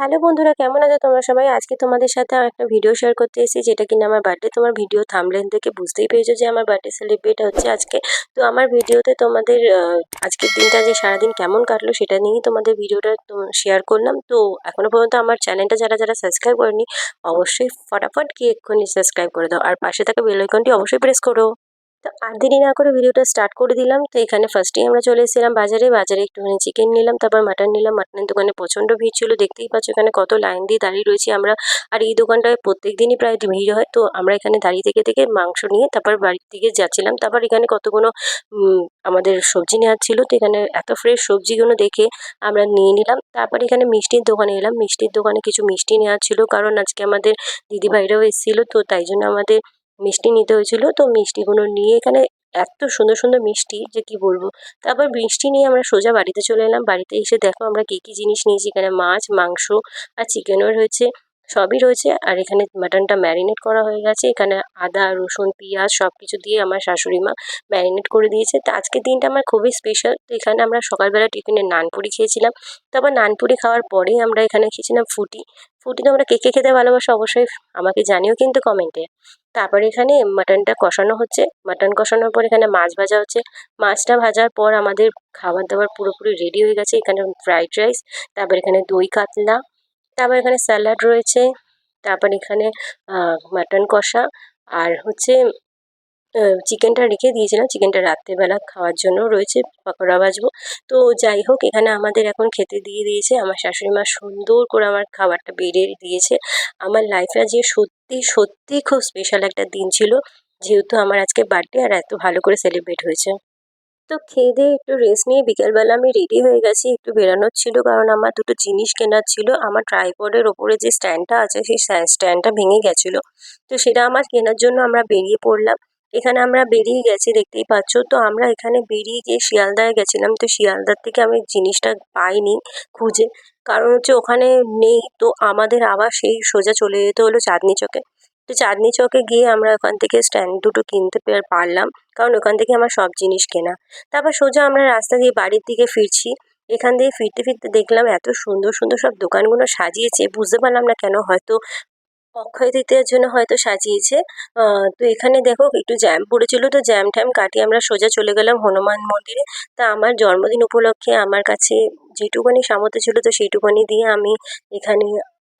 Hello বন্ধুরা, কেমন আছো তোমরা সবাই? আজকে তোমাদের সাথে আমি একটা ভিডিও শেয়ার করতে এসেছি, যেটা কিনা আমার বার্থডে তোমার ভিডিও থামলেন থেকে বুঝতেই পেরেছ যে আমার বার্থডে সেলিব্রেট হচ্ছে আজকে। তো আমার ভিডিওতে তোমাদের আজকের দিনটা যে সারাদিন কেমন কাটলো সেটা নিয়েই তোমাদের ভিডিওটা শেয়ার করলাম। তো এখনও পর্যন্ত আমার চ্যানেলটা যারা যারা সাবস্ক্রাইব করেনি, অবশ্যই ফটাফট গিয়ে এক্ষুনি সাবস্ক্রাইব করে দাও। আর পাশে থাকা বেল আইকনটি অবশ্যই প্রেস করো। তো আর দেরি না করে ভিডিওটা স্টার্ট করে দিলাম। তো এখানে ফার্স্টেই আমরা চলে এসেছিলাম বাজারে। বাজারে একটুখানি চিকেন নিলাম, তারপর মাটন নিলাম। মাটনের দোকানে প্রচণ্ড ভিড় ছিল। দেখতেই পাচ্ছ এখানে কত লাইন দিয়ে দাঁড়িয়ে রয়েছি আমরা। আর এই দোকানটায় প্রত্যেক দিনই প্রায় ভিড় হয়। তো আমরা এখানে দাঁড়িয়ে থেকে থেকে মাংস নিয়ে তারপর বাড়ির দিকে যাচ্ছিলাম। তারপর এখানে কতগুলো আমাদের সবজি নেওয়ার ছিল। তো এখানে এত ফ্রেশ সবজিগুলো দেখে আমরা নিয়ে নিলাম। তারপর এখানে মিষ্টির দোকানে এলাম। মিষ্টির দোকানে কিছু মিষ্টি নেওয়ার ছিল। কারণ আজকে আমাদের দিদিভাইরাও এসেছিল। তো তাই জন্য আমাদের মিষ্টি নিতে হয়েছিল। তো মিষ্টিগুলো নিয়ে এখানে এত সুন্দর সুন্দর মিষ্টি যে কি বলব? তারপর মিষ্টি নিয়ে আমরা সোজা বাড়িতে চলে এলাম। বাড়িতে এসে দেখো আমরা কী কী জিনিস নিয়েছি। এখানে মাছ, মাংস আর চিকেনও রয়েছে সবই রয়েছে। আর এখানে মাটনটা ম্যারিনেট করা হয়ে গেছে। এখানে আদা, রসুন, পেঁয়াজ সব কিছু দিয়ে আমার শাশুড়ি মা ম্যারিনেট করে দিয়েছে। তো আজকের দিনটা আমার খুবই স্পেশাল তো এখানে আমরা সকালবেলা টিফিনে নানপুরি খেয়েছিলাম। তারপর নানপুরি খাওয়ার পরেই আমরা এখানে খেয়েছিলাম ফুটি। ফুটি তোমরা কে কে খেতে ভালোবাসো অবশ্যই আমাকে জানিও কিন্তু কমেন্টে। তারপর এখানে মাটনটা কষানো হচ্ছে। মাটন কষানোর পর এখানে মাছ ভাজা হচ্ছে। মাছটা ভাজার পর আমাদের খাবার দাবার পুরোপুরি রেডি হয়ে গেছে। এখানে ফ্রাইড রাইস তারপর এখানে দই কাতলা তারপর এখানে স্যালাড রয়েছে, তারপর এখানে মাটন কষা, আর হচ্ছে চিকেনটা রেখে দিয়েছিলাম, চিকেনটা রাত্রেবেলা খাওয়ার জন্য রয়েছে, পকোড়া ভাজবো। তো যাই হোক, এখানে আমাদের এখন খেতে দিয়ে দিয়েছে, আমার শাশুড়ি মা সুন্দর করে আমার খাবারটা বেড়ে দিয়েছে। আমার লাইফে আজকে সত্যি সত্যি খুব স্পেশাল একটা দিন ছিল, যেহেতু আমার আজকে বার্থডে আর এত ভালো করে সেলিব্রেট হয়েছে। তো খেয়ে দিয়ে একটু রেস্ট নিয়ে বিকেলবেলা আমি রেডি হয়ে গেছি। একটু বেরানোর ছিল কারণ আমার দুটো জিনিস কেনার ছিল। আমার ট্রাইপডের ওপরে যে স্ট্যান্ডটা আছে, সেই স্ট্যান্ডটা ভেঙে গেছিল। তো সেটা আমার কেনার জন্য আমরা বেরিয়ে পড়লাম। এখানে আমরা বেরিয়ে গেছি, দেখতেই পাচ্ছ। তো আমরা এখানে বেরিয়ে গিয়ে শিয়ালদায় গেছিলাম। তো শিয়ালদার থেকে আমি জিনিসটা পাইনি খুঁজে। কারণ হচ্ছে ওখানে নেই। তো আমাদের আবার সেই সোজা চলে যেতে হলো চাঁদনি চকে। তো চাঁদনি চকে গিয়ে আমরা ওখান থেকে স্ট্যান্ড দুটো কিনতে পারলাম। কারণ ওখান থেকে আমার সব জিনিস কেনা। তারপর সোজা আমরা রাস্তা দিয়ে বাড়ির দিকে ফিরছি। এখান দিয়ে ফিরতে ফিরতে দেখলাম এত সুন্দর সুন্দর সব দোকানগুলো সাজিয়েছে। বুঝতে পারলাম না কেন হয়তো অক্ষয় তৃতীয়ার জন্য হয়তো সাজিয়েছে। তো এখানে দেখো একটু জ্যাম পড়েছিল। তো জ্যাম ট্যাম কাটিয়ে আমরা সোজা চলে গেলাম হনুমান মন্দিরে। তা আমার জন্মদিন উপলক্ষে আমার কাছে যেটুকুনি সামর্থ্য ছিল, তো সেইটুকুনি দিয়ে আমি এখানে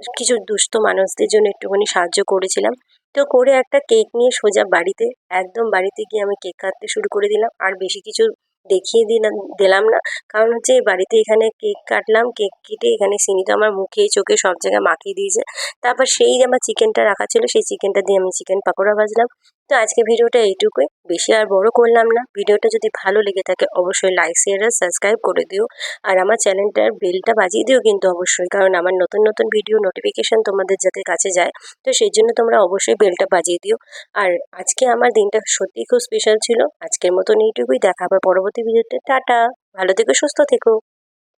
কিছু দুস্থ মানুষদের জন্য একটুখানি সাহায্য করেছিলাম। তো করে একটা কেক নিয়ে সোজা বাড়িতে, একদম বাড়িতে গিয়ে আমি কেক কাটতে শুরু করে দিলাম। আর বেশি কিছু দেখিয়ে দিলাম দিলাম না। কারণ হচ্ছে বাড়িতে এখানে কেক কাটলাম, কেক কেটে এখানে তো আমার মুখে, চোখে সব জায়গায় মাখিয়ে দিয়েছে। তারপর সেই যে আমার চিকেনটা রাখা ছিল, সেই চিকেনটা দিয়ে আমি চিকেন পাকোড়া ভাজলাম। তো আজকে ভিডিওটা এইটুকুই। বেশি আর বড় করলাম না। ভিডিওটা যদি ভালো লেগে থাকে, অবশ্যই লাইক শেয়ার আর সাবস্ক্রাইব করে দিও। আর আমার চ্যানেলটার বেলটা বাজিয়ে দিও কিন্তু অবশ্যই, কারণ আমার নতুন নতুন ভিডিও নোটিফিকেশান তোমাদের যাতে কাছে যায়, তো সেই জন্য তোমরা অবশ্যই বেলটা বাজিয়ে দিও। আর আজকে আমার দিনটা সত্যিই খুব স্পেশাল ছিল। আজকের মতন এইটুকুই। দেখা আবার পরবর্তী ভিডিওতে টাটা। ভালো থেকো সুস্থ থেকো।